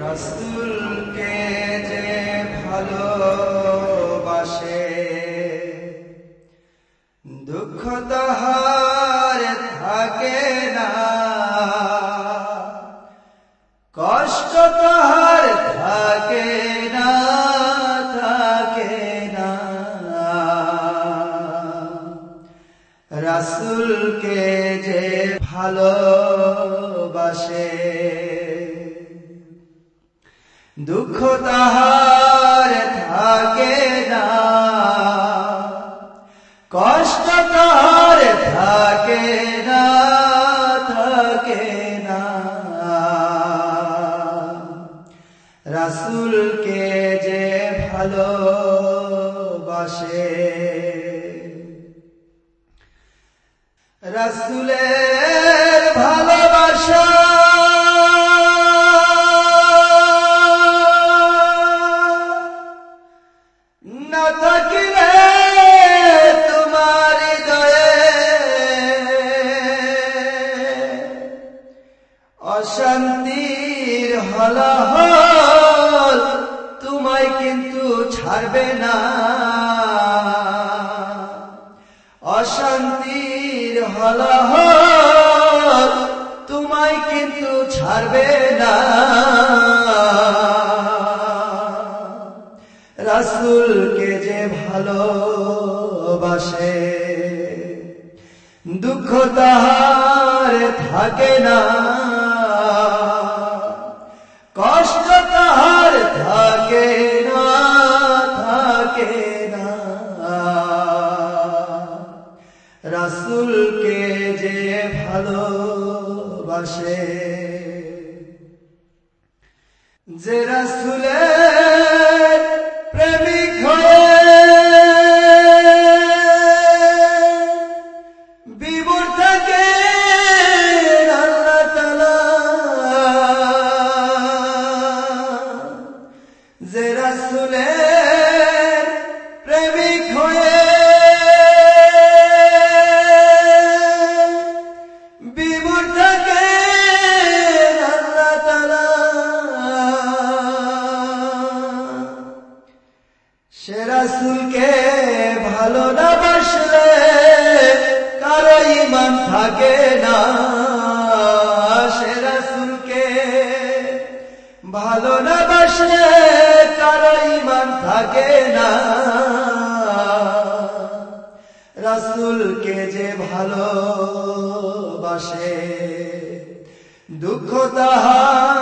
রসুলকে যে ভালোবাসে, দুঃখ তাহার থাকে না। কষ্ট তাহার থাকে না থাকে না। রাসুলকে যে ভালোবাসে দুঃখ তাহার থাকে না। কষ্ট তাহার থাকে না থাকে না। রাসুলকে যে ভালোবাসে, রাসুলের ভালোবাসা অশান্তির হলাহল তোমায় কিন্তু ছাড়বে না। অশান্তির হলাহল তোমায় কিন্তু ছাড়বে না। রাসুলকে যে ভালোবাসে, দুঃখ তাহার থাকে না। কষ্ট তাহার থাকে না থাকে না। রাসুলকে যে ভালোবাসে যে রাসুলের বিমূর থাকে আল্লাহ তাআলা। সে ভালো না বাসলে কারও ইমান থাকে না সে রাসুলকে ভালো না বাসলে কারও ইমান থাকে না রাসুলকে যে ভালোবাসে দুঃখ তাহার